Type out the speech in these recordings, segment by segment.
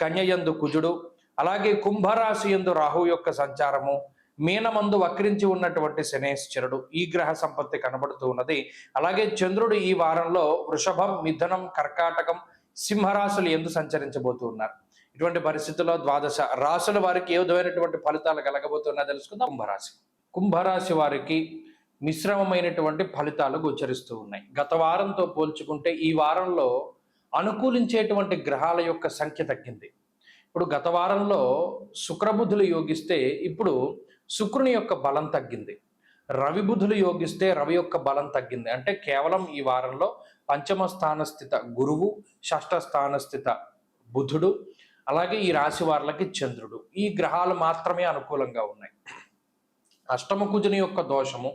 కన్యయందు కుజుడు అలాగే కుంభరాశి యందు రాహు యొక్క సంచారము మీనమందు వక్రించి ఉన్నటువంటి శనేశ్వరుడు ఈ గ్రహ సంపత్తి కనబడుతూ ఉన్నది. అలాగే చంద్రుడు ఈ వారంలో వృషభం మిథునం కర్కాటకం సింహరాశులు ఎందు సంచరించబోతూ ఉన్నారు. ఇటువంటి పరిస్థితుల్లో ద్వాదశ రాశుల వారికి ఏ విధమైనటువంటి ఫలితాలు కలగబోతున్నా తెలుసుకుందాం. కుంభరాశి. కుంభరాశి వారికి మిశ్రమమైనటువంటి ఫలితాలు గోచరిస్తూ ఉన్నాయి. గత వారంతో పోల్చుకుంటే ఈ వారంలో అనుకూలించేటువంటి గ్రహాల యొక్క సంఖ్య తగ్గింది. ఇప్పుడు గత వారంలో శుక్రబుధులు యోగిస్తే ఇప్పుడు శుక్రుని యొక్క బలం తగ్గింది. రవి బుధులు యోగిస్తే రవి యొక్క బలం తగ్గింది. అంటే కేవలం ఈ వారంలో పంచమ స్థానస్థిత గురువు షష్ఠ స్థానస్థిత బుధుడు అలాగే ఈ రాశి వారులకి చంద్రుడు. ఈ గ్రహాలు మాత్రమే అనుకూలంగా ఉన్నాయి. అష్టమ కుజుని యొక్క దోషము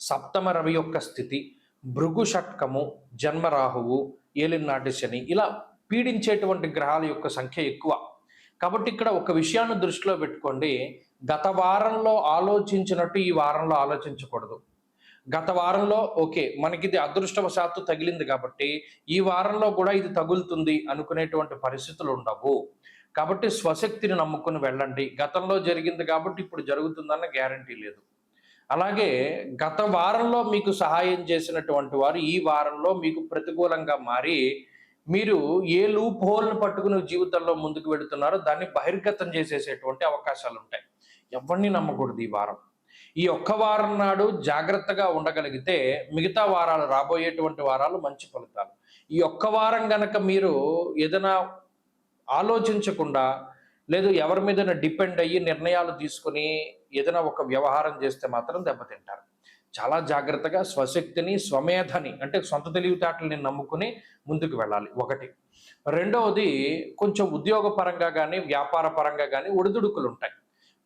సప్తమ రవి యొక్క స్థితి భృగు షట్కము జన్మరాహువు ఏలినాటి శని ఇలా పీడించేటువంటి గ్రహాల యొక్క సంఖ్య ఎక్కువ. కాబట్టి ఇక్కడ ఒక విషయాన్ని దృష్టిలో పెట్టుకోండి. గత వారంలో ఆలోచించినట్టు ఈ వారంలో ఆలోచించకూడదు. గత వారంలో ఓకే మనకి ఇది అదృష్టవశాత్తు తగిలింది కాబట్టి ఈ వారంలో కూడా ఇది తగులుతుంది అనుకునేటువంటి పరిస్థితులు ఉండవు. కాబట్టి స్వశక్తిని నమ్ముకుని వెళ్ళండి. గతంలో జరిగింది కాబట్టి ఇప్పుడు జరుగుతుందన్న గ్యారంటీ లేదు. అలాగే గత వారంలో మీకు సహాయం చేసినటువంటి వారు ఈ వారంలో మీకు ప్రతికూలంగా మారి మీరు ఏ లూప్ హోల్ని పట్టుకుని జీవితంలో ముందుకు వెడుతున్నారో దాన్ని బహిర్గతం చేసేసేటువంటి అవకాశాలు ఉంటాయి ఎవరిని నమ్మకూడదు ఈ వారం. ఈ ఒక్క వారం నాడు జాగ్రత్తగా ఉండగలిగితే మిగతా వారాలు రాబోయేటువంటి వారాలు మంచి ఫలితాలు. ఈ ఒక్క వారం గనక మీరు ఏదైనా ఆలోచించకుండా లేదు ఎవరి మీద డిపెండ్ అయ్యి నిర్ణయాలు తీసుకుని ఏదైనా ఒక వ్యవహారం చేస్తే మాత్రం దెబ్బతింటారు. చాలా జాగ్రత్తగా స్వశక్తిని స్వమేధని అంటే సొంత తెలివితేటల్ని నమ్ముకుని ముందుకు వెళ్ళాలి. ఒకటి. రెండవది కొంచెం ఉద్యోగపరంగా కానీ వ్యాపార పరంగా కానీ ఒడిదుడుకులు ఉంటాయి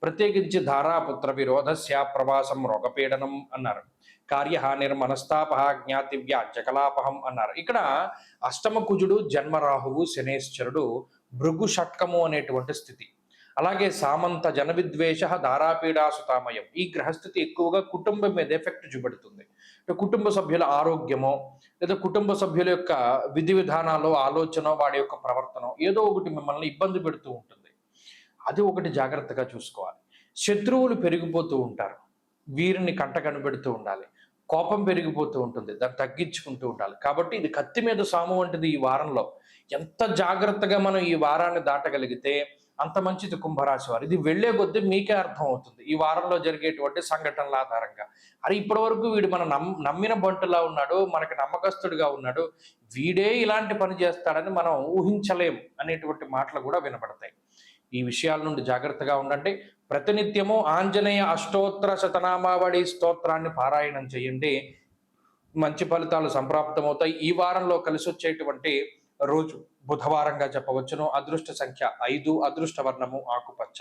ప్రత్యేకించి ధారాపుత్ర విరోధస్య ప్రవాసం రోగపీడనం అన్నారు. కార్యహానిర్ మనస్తాప జ్ఞాతివ్య జకలాపహం అన్నారు. ఇక్కడ అష్టమ కుజుడు జన్మరాహువు శనేశ్వరుడు భృగు షట్కము అనేటువంటి స్థితి. అలాగే సామంత జన విద్వేష ధారాపీడాసుతామయం ఈ గ్రహస్థితి ఎక్కువగా కుటుంబం మీద ఎఫెక్ట్ చూపెడుతుంది. కుటుంబ సభ్యుల ఆరోగ్యమో లేదా కుటుంబ సభ్యుల యొక్క విధి విధానాలు ఆలోచన వాడి యొక్క ప్రవర్తన ఏదో ఒకటి మిమ్మల్ని ఇబ్బంది పెడుతూ ఉంటుంది. అది ఒకటి జాగ్రత్తగా చూసుకోవాలి. శత్రువులు పెరిగిపోతూ ఉంటారు. వీరిని కంట కనిపెడుతూ ఉండాలి. కోపం పెరిగిపోతూ ఉంటుంది. దాన్ని తగ్గించుకుంటూ ఉండాలి. కాబట్టి ఇది కత్తి మీద సాము వంటిది ఈ వారంలో. ఎంత జాగ్రత్తగా మనం ఈ వారాన్ని దాటగలిగితే అంత మంచిది కుంభరాశి వారు. ఇది వెళ్ళే కొద్దీ మీకే అర్థం అవుతుంది. ఈ వారంలో జరిగేటువంటి సంఘటనల ఆధారంగా. అరే ఇప్పటి వరకు వీడు మన నమ్ నమ్మిన బంటులా ఉన్నాడు మనకి నమ్మకస్తుడిగా ఉన్నాడు వీడే ఇలాంటి పని చేస్తాడని మనం ఊహించలేం అనేటువంటి మాటలు కూడా వినపడతాయి. ఈ విషయాల నుండి జాగ్రత్తగా ఉండండి. ప్రతినిత్యము ఆంజనేయ అష్టోత్తర శతనామావళి స్తోత్రాన్ని పారాయణం చేయండి. మంచి ఫలితాలు సంప్రాప్తమవుతాయి. ఈ వారంలో కలిసి వచ్చేటువంటి రోజు. బుధవారంగా చెప్పవచ్చును. అదృష్ట సంఖ్య ఐదు అదృష్ట వర్ణము ఆకుపచ్చ.